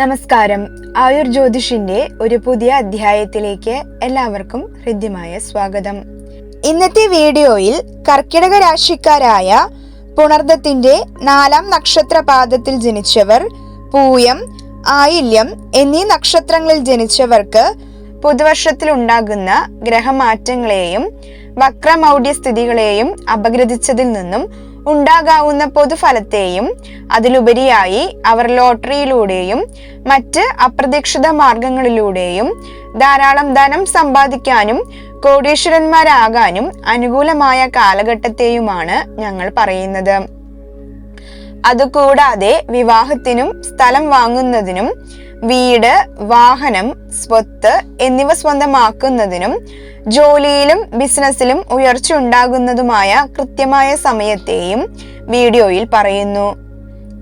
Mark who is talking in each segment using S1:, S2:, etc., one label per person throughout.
S1: നമസ്കാരം. ആയുർ ജ്യോതിഷിന്റെ ഒരു പുതിയ അധ്യായത്തിലേക്ക് എല്ലാവർക്കും ഹൃദ്യമായ സ്വാഗതം. ഇന്നത്തെ വീഡിയോയിൽ കർക്കിടക രാശിക്കാരായ പുണർദത്തിന്റെ നാലാം നക്ഷത്ര പാദത്തിൽ ജനിച്ചവർ പൂയം ആയില്യം എന്നീ നക്ഷത്രങ്ങളിൽ ജനിച്ചവർക്ക് പുതുവർഷത്തിൽ ഉണ്ടാകുന്ന ഗ്രഹമാറ്റങ്ങളെയും വക്രമൗഢ്യ സ്ഥിതികളെയും അപഗ്രഥിച്ചതിൽ നിന്നും ഉണ്ടാകാവുന്ന പൊതുഫലത്തെയും അതിലുപരിയായി അവർ ലോട്ടറിയിലൂടെയും മറ്റ് അപ്രതീക്ഷിത മാർഗങ്ങളിലൂടെയും ധാരാളം ധനം സമ്പാദിക്കാനും കോടീശ്വരന്മാരാകാനും അനുകൂലമായ കാലഘട്ടത്തെയുമാണ് ഞങ്ങൾ പറയുന്നത്. അതുകൂടാതെ വിവാഹത്തിനും സ്ഥലം വാങ്ങുന്നതിനും വീട് വാഹനം സ്വത്ത് എന്നിവ സ്വന്തമാക്കുന്നതിനും ജോലിയിലും ബിസിനസ്സിലും ഉയർച്ച ഉണ്ടാകുന്നതുമായ കൃത്യമായ സമയത്തെയും വീഡിയോയിൽ പറയുന്നു.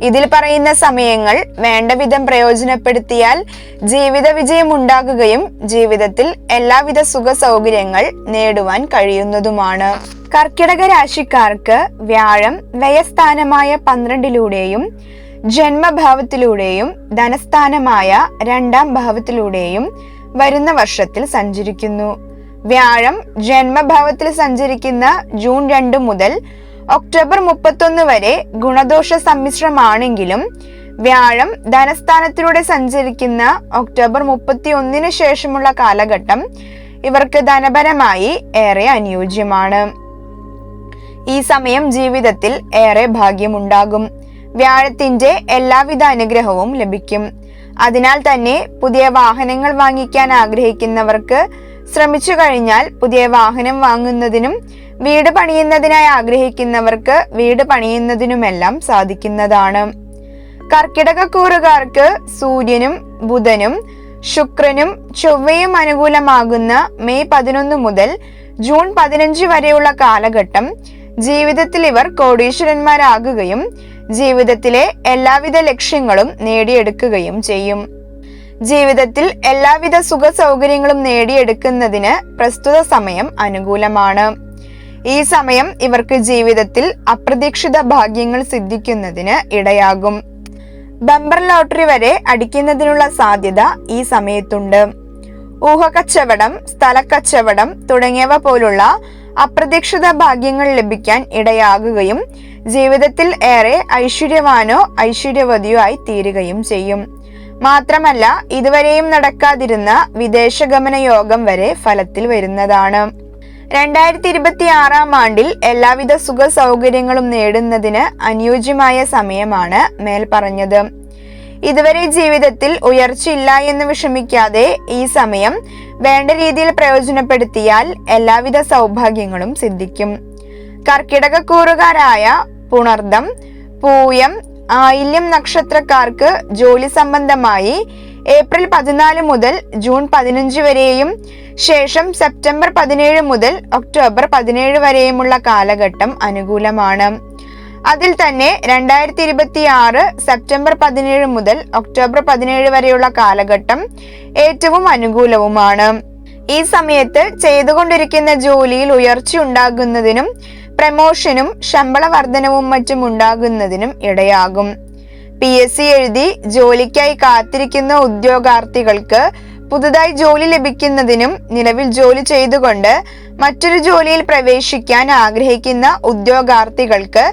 S1: ഇതിൽ പറയുന്ന സമയങ്ങൾ വേണ്ട വിധം പ്രയോജനപ്പെടുത്തിയാൽ ജീവിത വിജയം ഉണ്ടാകുകയും ജീവിതത്തിൽ എല്ലാവിധ സുഖ സൗകര്യങ്ങൾ നേടുവാൻ കഴിയുന്നതുമാണ്. കർക്കിടക രാശിക്കാർക്ക് വ്യാഴം വ്യയസ്ഥാനമായ പന്ത്രണ്ടിലൂടെയും ജന്മഭാവത്തിലൂടെയും ധനസ്ഥാനമായ രണ്ടാം ഭാവത്തിലൂടെയും വരുന്ന വർഷത്തിൽ സഞ്ചരിക്കുന്നു. വ്യാഴം ജന്മഭാവത്തിൽ സഞ്ചരിക്കുന്ന ജൂൺ രണ്ട് മുതൽ ഒക്ടോബർ മുപ്പത്തൊന്ന് വരെ ഗുണദോഷ സമ്മിശ്രമാണെങ്കിലും വ്യാഴം ധനസ്ഥാനത്തിലൂടെ സഞ്ചരിക്കുന്ന ഒക്ടോബർ മുപ്പത്തി ഒന്നിന് ശേഷമുള്ള കാലഘട്ടം ഇവർക്ക് ധനപരമായി ഏറെ അനുയോജ്യമാണ്. ഈ സമയം ജീവിതത്തിൽ ഏറെ ഭാഗ്യമുണ്ടാകും. വ്യാഴത്തിന്റെ എല്ലാവിധ അനുഗ്രഹവും ലഭിക്കും. അതിനാൽ തന്നെ പുതിയ വാഹനങ്ങൾ വാങ്ങിക്കാൻ ആഗ്രഹിക്കുന്നവർക്ക് ശ്രമിച്ചു കഴിഞ്ഞാൽ പുതിയ വാഹനം വാങ്ങുന്നതിനും വീട് പണിയുന്നതിനായി ആഗ്രഹിക്കുന്നവർക്ക് വീട് പണിയുന്നതിനുമെല്ലാം സാധിക്കുന്നതാണ്. കർക്കിടകക്കൂറുകാർക്ക് സൂര്യനും ബുധനും ശുക്രനും ചൊവ്വയും അനുകൂലമാകുന്ന മെയ് പതിനൊന്ന് മുതൽ ജൂൺ പതിനഞ്ച് വരെയുള്ള കാലഘട്ടം ജീവിതത്തിൽ ഇവർ കോടീശ്വരന്മാരാകുകയും ജീവിതത്തിലെ എല്ലാവിധ ലക്ഷ്യങ്ങളും നേടിയെടുക്കുകയും ചെയ്യും. ജീവിതത്തിൽ എല്ലാവിധ സുഖ സൗകര്യങ്ങളും നേടിയെടുക്കുന്നതിന് പ്രസ്തുത സമയം അനുകൂലമാണ്. ഈ സമയം ഇവർക്ക് ജീവിതത്തിൽ അപ്രതീക്ഷിത ഭാഗ്യങ്ങൾ സിദ്ധിക്കുന്നതിന് ഇടയാകും. ബമ്പർ ലോട്ടറി വരെ അടിക്കുന്നതിനുള്ള സാധ്യത ഈ സമയത്തുണ്ട്. ഊഹക്കച്ചവടം സ്ഥലക്കച്ചവടം തുടങ്ങിയവ പോലുള്ള അപ്രതീക്ഷിത ഭാഗ്യങ്ങൾ ലഭിക്കാൻ ഇടയാകുകയും ജീവിതത്തിൽ ഏറെ ഐശ്വര്യവാനോ ഐശ്വര്യവതിയോ ആയി തീരുകയും ചെയ്യും. മാത്രമല്ല ഇതുവരെയും നടക്കാതിരുന്ന വിദേശഗമന യോഗം വരെ ഫലത്തിൽ വരുന്നതാണ്. രണ്ടായിരത്തി ഇരുപത്തി ആറാം ആണ്ടിൽ എല്ലാവിധ സുഖ സൗകര്യങ്ങളും നേടുന്നതിന് അനുയോജ്യമായ സമയമാണ് മേൽ പറഞ്ഞത് ഇതുവരെ ജീവിതത്തിൽ ഉയർച്ചയില്ല എന്ന് വിഷമിക്കാതെ ഈ സമയം വേണ്ട രീതിയിൽ പ്രയോജനപ്പെടുത്തിയാൽ എല്ലാവിധ സൗഭാഗ്യങ്ങളും സിദ്ധിക്കും. കർക്കിടകക്കൂറുകാരായ പുണർദം പൂയം ആയില്യം നക്ഷത്രക്കാർക്ക് ജോലി സംബന്ധമായി ഏപ്രിൽ പതിനാല് മുതൽ ജൂൺ പതിനഞ്ച് വരെയും ശേഷം സെപ്റ്റംബർ പതിനേഴ് മുതൽ ഒക്ടോബർ പതിനേഴ് വരെയുമുള്ള കാലഘട്ടം അനുകൂലമാണ്. അതിൽ തന്നെ രണ്ടായിരത്തി ഇരുപത്തി ആറ് സെപ്റ്റംബർ പതിനേഴ് മുതൽ ഒക്ടോബർ പതിനേഴ് വരെയുള്ള കാലഘട്ടം ഏറ്റവും അനുകൂലവുമാണ്. ഈ സമയത്ത് ചെയ്തുകൊണ്ടിരിക്കുന്ന ജോലിയിൽ ഉയർച്ച ഉണ്ടാകുന്നതിനും പ്രമോഷനും ശമ്പള വർധനവും മറ്റും ഉണ്ടാകുന്നതിനും ഇടയാകും. പി എസ് സി എഴുതി ജോലിക്കായി കാത്തിരിക്കുന്ന ഉദ്യോഗാർത്ഥികൾക്ക് പുതുതായി ജോലി ലഭിക്കുന്നതിനും നിലവിൽ ജോലി ചെയ്തുകൊണ്ട് മറ്റൊരു ജോലിയിൽ പ്രവേശിക്കാൻ ആഗ്രഹിക്കുന്ന ഉദ്യോഗാർത്ഥികൾക്ക്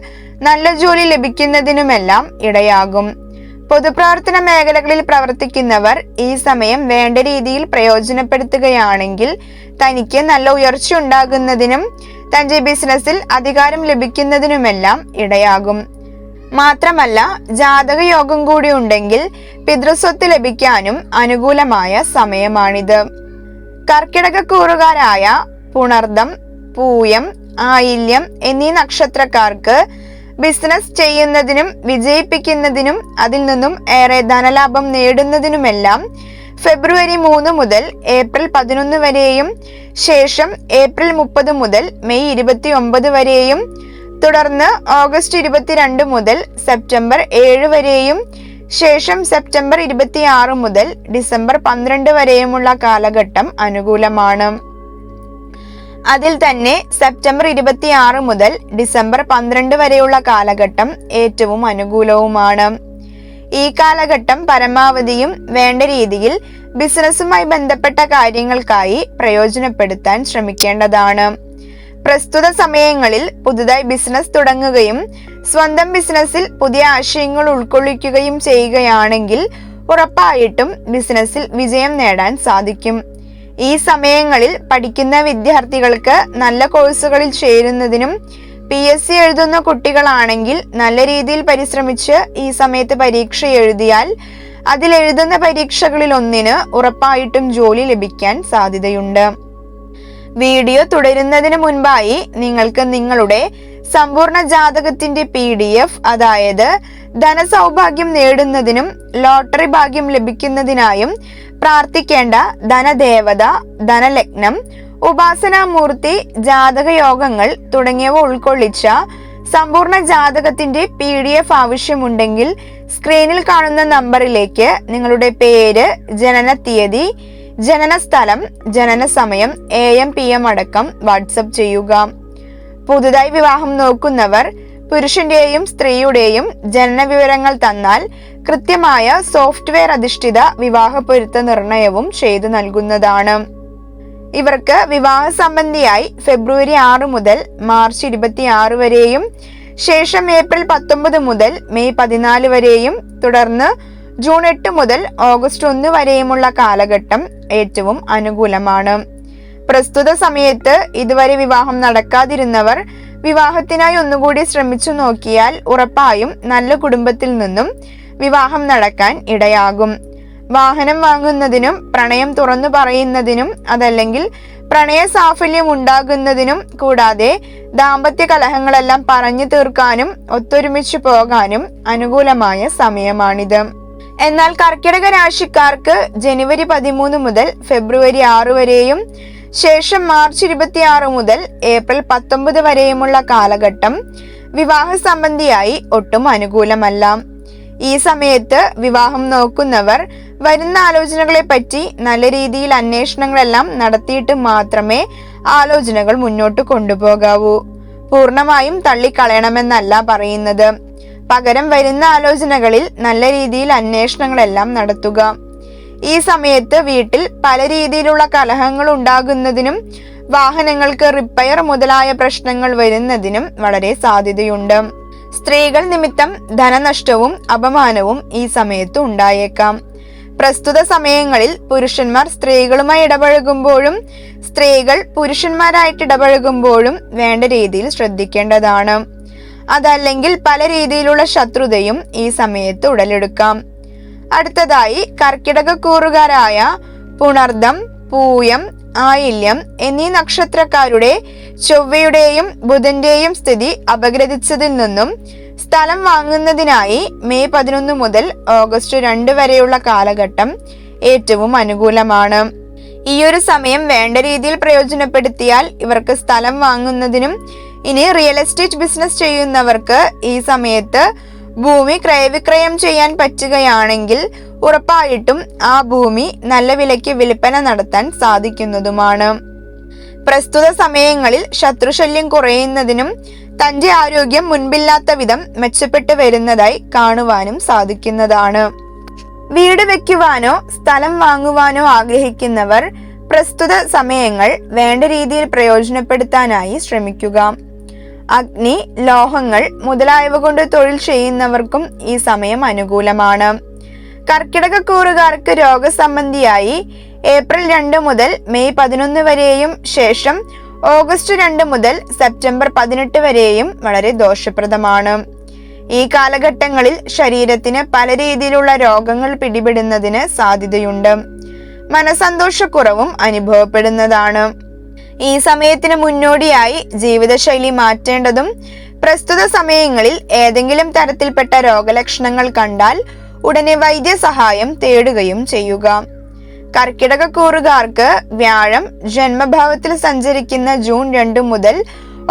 S1: നല്ല ജോലി ലഭിക്കുന്നതിനുമെല്ലാം ഇടയാകും. പൊതുപ്രവർത്തന മേഖലകളിൽ പ്രവർത്തിക്കുന്നവർ ഈ സമയം വേണ്ട രീതിയിൽ പ്രയോജനപ്പെടുത്തുകയാണെങ്കിൽ തനിക്ക് നല്ല ഉയർച്ച ഉണ്ടാകുന്നതിനും തന്റെ ബിസിനസ്സിൽ അധികാരം ലഭിക്കുന്നതിനുമെല്ലാം ഇടയാകും. മാത്രമല്ല ജാതക യോഗം കൂടി ഉണ്ടെങ്കിൽ പിതൃസ്വത്ത് ലഭിക്കാനും അനുകൂലമായ സമയമാണിത്. കർക്കിടകക്കൂറുകാരായ പുണർദം പൂയം ആയില്യം എന്നീ നക്ഷത്രക്കാർക്ക് ബിസിനസ് ചെയ്യുന്നതിനും വിജയിപ്പിക്കുന്നതിനും അതിൽ നിന്നും ഏറെ ധനലാഭം നേടുന്നതിനുമെല്ലാം ഫെബ്രുവരി മൂന്ന് മുതൽ ഏപ്രിൽ പതിനൊന്ന് വരെയും ശേഷം ഏപ്രിൽ മുപ്പത് മുതൽ മെയ് ഇരുപത്തി ഒമ്പത് വരെയും തുടർന്ന് ഓഗസ്റ്റ് ഇരുപത്തിരണ്ട് മുതൽ സെപ്റ്റംബർ ഏഴ് വരെയും ശേഷം സെപ്റ്റംബർ ഇരുപത്തി ആറ് മുതൽ ഡിസംബർ പന്ത്രണ്ട് വരെയുമുള്ള കാലഘട്ടം അനുകൂലമാണ്. അതിൽ തന്നെ സെപ്റ്റംബർ ഇരുപത്തി ആറ് മുതൽ ഡിസംബർ പന്ത്രണ്ട് വരെയുള്ള കാലഘട്ടം ഏറ്റവും അനുകൂലവുമാണ്. ഈ കാലഘട്ടം പരമാവധിയും വേണ്ട രീതിയിൽ ബിസിനസ്സുമായി ബന്ധപ്പെട്ട കാര്യങ്ങൾക്കായി പ്രയോജനപ്പെടുത്താൻ ശ്രമിക്കേണ്ടതാണ്. പ്രസ്തുത സമയങ്ങളിൽ പുതുതായി ബിസിനസ് തുടങ്ങുകയും സ്വന്തം ബിസിനസ്സിൽ പുതിയ ആശയങ്ങൾ ഉൾക്കൊള്ളിക്കുകയും ചെയ്യുകയാണെങ്കിൽ ഉറപ്പായിട്ടും ബിസിനസ്സിൽ വിജയം നേടാൻ സാധിക്കും. ഈ സമയങ്ങളിൽ പഠിക്കുന്ന വിദ്യാർത്ഥികൾക്ക് നല്ല കോഴ്സുകളിൽ ചേരുന്നതിനും പി എസ് സി എഴുതുന്ന കുട്ടികളാണെങ്കിൽ നല്ല രീതിയിൽ പരിശ്രമിച്ച് ഈ സമയത്ത് പരീക്ഷ എഴുതിയാൽ അതിൽ എഴുതുന്ന പരീക്ഷകളിൽ ഒന്നിന് ഉറപ്പായിട്ടും ജോലി ലഭിക്കാൻ സാധ്യതയുണ്ട്. വീഡിയോ തുടരുന്നതിന് മുൻപായി നിങ്ങൾക്ക് നിങ്ങളുടെ സമ്പൂർണ ജാതകത്തിന്റെ പി ഡി എഫ് അതായത് ധനസൗഭാഗ്യം നേടുന്നതിനും ലോട്ടറി ഭാഗ്യം ലഭിക്കുന്നതിനായും പ്രാർത്ഥിക്കേണ്ട ധനദേവത ധനലഗ്നം ഉപാസനാമൂർത്തി ജാതക യോഗങ്ങൾ തുടങ്ങിയവ ഉൾക്കൊള്ളിച്ച സമ്പൂർണ ജാതകത്തിന്റെ പി ഡി എഫ് ആവശ്യമുണ്ടെങ്കിൽ സ്ക്രീനിൽ കാണുന്ന നമ്പറിലേക്ക് നിങ്ങളുടെ പേര് ജനന തീയതി ജനന സ്ഥലം ജനന സമയം എ എം പി എം അടക്കം വാട്സപ്പ് ചെയ്യുക. പുതുതായി വിവാഹം നോക്കുന്നവർ പുരുഷന്റെയും സ്ത്രീയുടെയും ജനന വിവരങ്ങൾ തന്നാൽ കൃത്യമായ സോഫ്റ്റ്വെയർ അധിഷ്ഠിത വിവാഹ പൊരുത്ത നിർണയവും ചെയ്തു നൽകുന്നതാണ്. ഇവർക്ക് വിവാഹ സംബന്ധിയായി ഫെബ്രുവരി ആറ് മുതൽ മാർച്ച് ഇരുപത്തി ആറ് വരെയും ശേഷം ഏപ്രിൽ പത്തൊമ്പത് മുതൽ മെയ് പതിനാല് വരെയും തുടർന്ന് ജൂൺ എട്ട് മുതൽ ഓഗസ്റ്റ് ഒന്ന് വരെയുമുള്ള കാലഘട്ടം ഏറ്റവും അനുകൂലമാണ്. പ്രസ്തുത സമയത്ത് ഇതുവരെ വിവാഹം നടക്കാതിരുന്നവർ വിവാഹത്തിനായി ഒന്നുകൂടി ശ്രമിച്ചു നോക്കിയാൽ ഉറപ്പായും നല്ല കുടുംബത്തിൽ നിന്നും വിവാഹം നടക്കാൻ ഇടയാകും. വാഹനം വാങ്ങുന്നതിനും പ്രണയം തുറന്നു പറയുന്നതിനും അതല്ലെങ്കിൽ പ്രണയ സാഫല്യം ഉണ്ടാകുന്നതിനും കൂടാതെ ദാമ്പത്യ കലഹങ്ങളെല്ലാം പറഞ്ഞു തീർക്കാനും ഒത്തൊരുമിച്ച് പോകാനും അനുകൂലമായ സമയമാണിത്. എന്നാൽ കർക്കിടക രാശിക്കാർക്ക് ജനുവരി പതിമൂന്ന് മുതൽ ഫെബ്രുവരി ആറ് വരെയും ശേഷം മാർച്ച് ഇരുപത്തിയാറ് മുതൽ ഏപ്രിൽ പത്തൊമ്പത് വരെയുമുള്ള കാലഘട്ടം വിവാഹ സംബന്ധിയായി ഒട്ടും അനുകൂലമല്ല. ഈ സമയത്ത് വിവാഹം നോക്കുന്നവർ വരുന്ന ആലോചനകളെ പറ്റി നല്ല രീതിയിൽ അന്വേഷണങ്ങളെല്ലാം നടത്തിയിട്ട് മാത്രമേ ആലോചനകൾ മുന്നോട്ട് കൊണ്ടുപോകാവൂ. പൂർണമായും തള്ളിക്കളയണമെന്നല്ല പറയുന്നത്. പകരം വരുന്ന ആലോചനകളിൽ നല്ല രീതിയിൽ അന്വേഷണങ്ങളെല്ലാം നടത്തുക. ഈ സമയത്ത് വീട്ടിൽ പല രീതിയിലുള്ള കലഹങ്ങൾ ഉണ്ടാകുന്നതിനും വാഹനങ്ങൾക്ക് റിപ്പയർ മുതലായ പ്രശ്നങ്ങൾ വരുന്നതിനും വളരെ സാധ്യതയുണ്ട്. സ്ത്രീകൾ നിമിത്തം ധനനഷ്ടവും അപമാനവും ഈ സമയത്ത് ഉണ്ടായേക്കാം. പ്രസ്തുത സമയങ്ങളിൽ പുരുഷന്മാർ സ്ത്രീകളുമായി ഇടപഴകുമ്പോഴും സ്ത്രീകൾ പുരുഷന്മാരായിട്ട് ഇടപഴകുമ്പോഴും വേണ്ട രീതിയിൽ ശ്രദ്ധിക്കേണ്ടതാണ്. അതല്ലെങ്കിൽ പല രീതിയിലുള്ള ശത്രുതയും ഈ സമയത്ത് ഉടലെടുക്കാം. അടുത്തതായി കർക്കിടക കൂറുകാരായ പുണർദം പൂയം ആയില്യം എന്നീ നക്ഷത്രക്കാരുടെ ചൊവ്വയുടെയും ബുധന്റെയും സ്ഥിതി അപഗ്രഥിച്ചതിൽ നിന്നും സ്ഥലം വാങ്ങുന്നതിനായി മെയ് പതിനൊന്ന് മുതൽ ഓഗസ്റ്റ് രണ്ട് വരെയുള്ള കാലഘട്ടം ഏറ്റവും അനുകൂലമാണ്. ഈ ഒരു സമയം വേണ്ട രീതിയിൽ പ്രയോജനപ്പെടുത്തിയാൽ ഇവർക്ക് സ്ഥലം വാങ്ങുന്നതിനും ഇനി റിയൽ എസ്റ്റേറ്റ് ബിസിനസ് ചെയ്യുന്നവർക്ക് ഈ സമയത്ത് ഭൂമി ക്രയവിക്രയം ചെയ്യാൻ പറ്റുകയാണെങ്കിൽ ഉറപ്പായിട്ടും ആ ഭൂമി നല്ല വിലയ്ക്ക് വിൽപ്പന നടത്താൻ സാധിക്കുന്നതുമാണ്. പ്രസ്തുത സമയങ്ങളിൽ ശത്രുശല്യം കുറയുന്നതിനും തന്റെ ആരോഗ്യം മുൻപില്ലാത്ത വിധം മെച്ചപ്പെട്ടു വരുന്നതായി കാണുവാനും സാധിക്കുന്നതാണ്. വീട് വെക്കുവാനോ സ്ഥലം വാങ്ങുവാനോ ആഗ്രഹിക്കുന്നവർ പ്രസ്തുത സമയങ്ങൾ വേണ്ട രീതിയിൽ പ്രയോജനപ്പെടുത്താനായി ശ്രമിക്കുക. അഗ്നി ലോഹങ്ങൾ മുതലായവ കൊണ്ട് തൊഴിൽ ചെയ്യുന്നവർക്കും ഈ സമയം അനുകൂലമാണ്. കർക്കിടക കൂറുകാർക്ക് രോഗസംബന്ധിയായി ഏപ്രിൽ രണ്ട് മുതൽ മെയ് പതിനൊന്ന് വരെയും ശേഷം ഓഗസ്റ്റ് രണ്ട് മുതൽ സെപ്റ്റംബർ പതിനെട്ട് വരെയും വളരെ ദോഷപ്രദമാണ്. ഈ കാലഘട്ടങ്ങളിൽ ശരീരത്തിന് പല രീതിയിലുള്ള രോഗങ്ങൾ പിടിപെടുന്നതിന് സാധ്യതയുണ്ട്. മനസന്തോഷക്കുറവും അനുഭവപ്പെടുന്നതാണ്. ഈ സമയത്തിന് മുന്നോടിയായി ജീവിതശൈലി മാറ്റേണ്ടതും പ്രസ്തുത സമയങ്ങളിൽ ഏതെങ്കിലും തരത്തിൽപ്പെട്ട രോഗലക്ഷണങ്ങൾ കണ്ടാൽ ഉടനെ വൈദ്യസഹായം തേടുകയും ചെയ്യുക. കർക്കിടക കൂറുകാർക്ക് വ്യാഴം ജന്മഭാവത്തിൽ സഞ്ചരിക്കുന്ന ജൂൺ രണ്ട് മുതൽ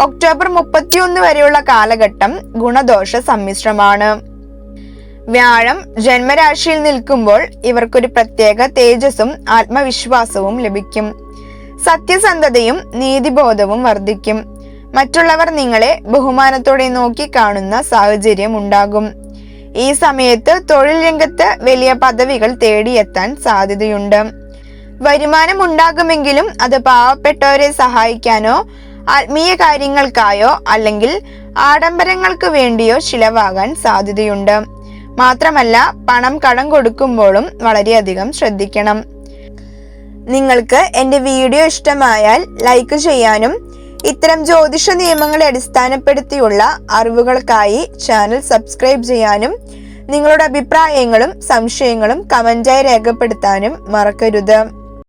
S1: ഒക്ടോബർ മുപ്പത്തിയൊന്ന് വരെയുള്ള കാലഘട്ടം ഗുണദോഷ സമ്മിശ്രമാണ്. വ്യാഴം ജന്മരാശിയിൽ നിൽക്കുമ്പോൾ ഇവർക്കൊരു പ്രത്യേക തേജസ്സും ആത്മവിശ്വാസവും ലഭിക്കും. സത്യസന്ധതയും നീതിബോധവും വർദ്ധിക്കും. മറ്റുള്ളവർ നിങ്ങളെ ബഹുമാനത്തോടെ നോക്കി കാണുന്ന സാഹചര്യം ഉണ്ടാകും. ഈ സമയത്ത് തൊഴിൽ രംഗത്ത് വലിയ പദവികൾ തേടിയെത്താൻ സാധ്യതയുണ്ട്. വരുമാനം ഉണ്ടാകുമെങ്കിലും അത് പാവപ്പെട്ടവരെ സഹായിക്കാനോ ആത്മീയ കാര്യങ്ങൾക്കായോ അല്ലെങ്കിൽ ആഡംബരങ്ങൾക്ക് വേണ്ടിയോ ചിലവാകാൻ സാധ്യതയുണ്ട്. മാത്രമല്ല പണം കടം കൊടുക്കുമ്പോഴും വളരെയധികം ശ്രദ്ധിക്കണം. നിങ്ങൾക്ക് എന്റെ വീഡിയോ ഇഷ്ടമായാൽ ലൈക്ക് ചെയ്യാനും ഇത്തരം ജ്യോതിഷ നിയമങ്ങളെ അടിസ്ഥാനപ്പെടുത്തിയുള്ള അറിവുകൾക്കായി ചാനൽ സബ്സ്ക്രൈബ് ചെയ്യാനും നിങ്ങളുടെ അഭിപ്രായങ്ങളും സംശയങ്ങളും കമന്റായി രേഖപ്പെടുത്താനും മറക്കരുത്.